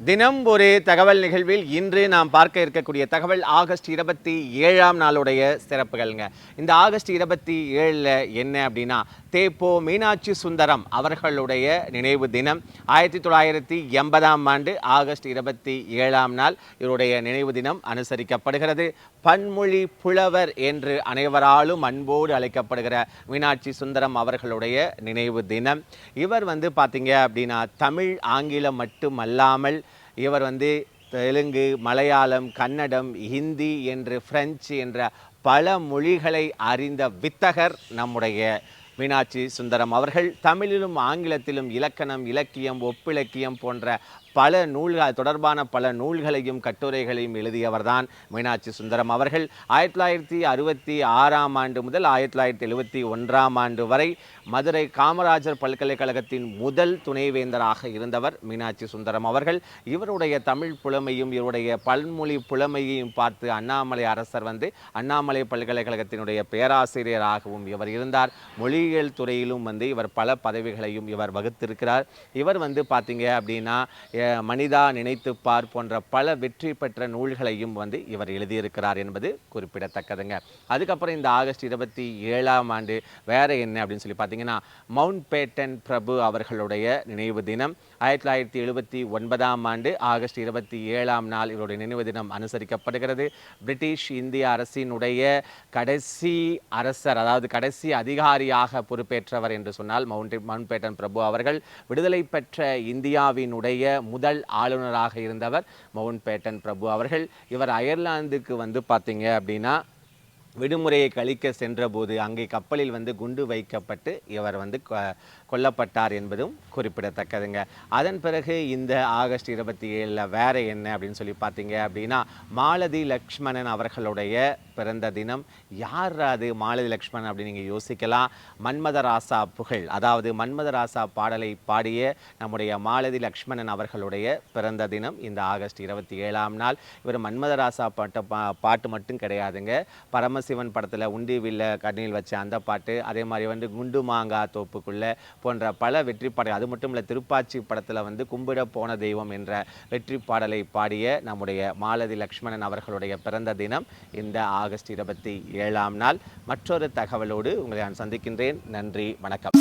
தினம் ஒரு தகவல் நிகழ்வில் இன்று நாம் பார்க்க இருக்கக்கூடிய தகவல் ஆகஸ்ட் இருபத்தி ஏழாம் நாளுடைய சிறப்புகள்ங்க. இந்த ஆகஸ்ட் இருபத்தி ஏழில் என்ன அப்படின்னா தேப்போ மீனாட்சி சுந்தரம் அவர்களுடைய நினைவு தினம். ஆயிரத்தி தொள்ளாயிரத்தி எண்பதாம் ஆண்டு ஆகஸ்ட் இருபத்தி ஏழாம் நாள் இவருடைய நினைவு தினம் அனுசரிக்கப்படுகிறது. பன்மொழி புலவர் என்று அனைவராலும் அன்போடு அழைக்கப்படுகிற மீனாட்சி சுந்தரம் அவர்களுடைய நினைவு தினம். இவர் வந்து பார்த்தீங்க அப்படின்னா தமிழ் ஆங்கிலம் மட்டுமல்லாமல் இவர் வந்து தெலுங்கு மலையாளம் கன்னடம் ஹிந்தி என்று பிரெஞ்சு என்ற பல மொழிகளை அறிந்த வித்தகர் நம்முடைய மீனாட்சி சுந்தரம் அவர்கள் தமிழிலும் ஆங்கிலத்திலும் இலக்கணம் இலக்கியம் ஒப்பிலக்கியம் போன்ற பல நூல்கள் தொடர்பான பல நூல்களையும் கட்டுரைகளையும் எழுதியவர்தான் மீனாட்சி சுந்தரம் அவர்கள். ஆயிரத்தி தொள்ளாயிரத்தி அறுபத்தி ஆறாம் ஆண்டு முதல் ஆயிரத்தி தொள்ளாயிரத்தி எழுபத்தி ஒன்றாம் ஆண்டு வரை மதுரை காமராஜர் பல்கலைக்கழகத்தின் முதல் துணைவேந்தராக இருந்தவர் மீனாட்சி சுந்தரம் அவர்கள். இவருடைய தமிழ் புலமையும் இவருடைய பல்மொழி புலமையையும் பார்த்து அண்ணாமலை அரசர் வந்து அண்ணாமலை பல்கலைக்கழகத்தினுடைய பேராசிரியராகவும் இவர் இருந்தார். மொழி மொழியியல் துறையிலும் வந்து இவர் பல பதவிகளையும் இவர் வகுத்திருக்கிறார். இவர் வந்து பார்த்தீங்க அப்படின்னா மனிதா நினைத்து பார் போன்ற பல வெற்றி பெற்ற நூல்களையும் வந்து இவர் எழுதியிருக்கிறார் என்பது குறிப்பிடத்தக்கதுங்க. அதுக்கப்புறம் இந்த ஆகஸ்ட் இருபத்தி ஏழாம் ஆண்டு வேற என்ன அப்படின்னு சொல்லி பார்த்தீங்கன்னா மவுண்ட் பேட்டன் பிரபு அவர்களுடைய நினைவு தினம். ஆயிரத்தி தொள்ளாயிரத்தி எழுபத்தி ஒன்பதாம் ஆண்டு ஆகஸ்ட் இருபத்தி ஏழாம் நாள் இவருடைய நினைவு தினம் அனுசரிக்கப்படுகிறது. பிரிட்டிஷ் இந்திய அரசினுடைய கடைசி அரசர் அதாவது கடைசி அதிகாரியாக பொறுப்பேற்றவர் என்று சொன்னால் மவுண்ட் மவுண்ட்பேட்டன் பிரபு அவர்கள் விடுதலை பெற்ற இந்தியாவினுடைய முதல் ஆளுநராக இருந்தவர் மவுண்ட்பேட்டன் பிரபு அவர்கள். இவர் அயர்லாந்துக்கு வந்து பார்த்தீங்க அப்படின்னா விடுமுறையை கழிக்க சென்றபோது அங்கே கப்பலில் வந்து குண்டு வைக்கப்பட்டு இவர் வந்து கொ- கொல்லப்பட்டார் என்பதும் குறிப்பிடத்தக்கதுங்க. அதன் பிறகு இந்த ஆகஸ்ட் இருபத்தி ஏழில் வேறு என்ன அப்படின்னு சொல்லி பார்த்தீங்க அப்படின்னா மாலதி லக்ஷ்மணன் அவர்களுடைய பிறந்த தினம். யார் அது மாலதி லக்ஷ்மணன் அப்படின்னு நீங்கள் யோசிக்கலாம். மன்மதராசா புகழ் அதாவது மன்மதராசா பாடலை பாடிய நம்முடைய மாலதி லக்ஷ்மணன் அவர்களுடைய பிறந்த தினம் இந்த ஆகஸ்ட் இருபத்தி ஏழாம் நாள். இவர் மன்மதராசா பாட்ட பா பாட்டு மட்டும் கிடையாதுங்க. பரமசிவன் படத்தில் உண்டி வில்ல கண்ணில் வச்ச அந்த பாட்டு அதே மாதிரி வந்து குண்டு மாங்கா தோப்புக்குள்ளே போன்ற பல வெற்றி பாடல் அது மட்டும் இல்லை திருப்பாச்சி படத்தில் வந்து கும்பிட போன தெய்வம் என்ற வெற்றி பாடலை பாடிய நம்முடைய மாலதி லக்ஷ்மணன் அவர்களுடைய பிறந்த தினம் இந்த ஆகஸ்ட் இருபத்தி ஏழாம் நாள். மற்றொரு தகவலோடு உங்களை நான் சந்திக்கின்றேன். நன்றி வணக்கம்.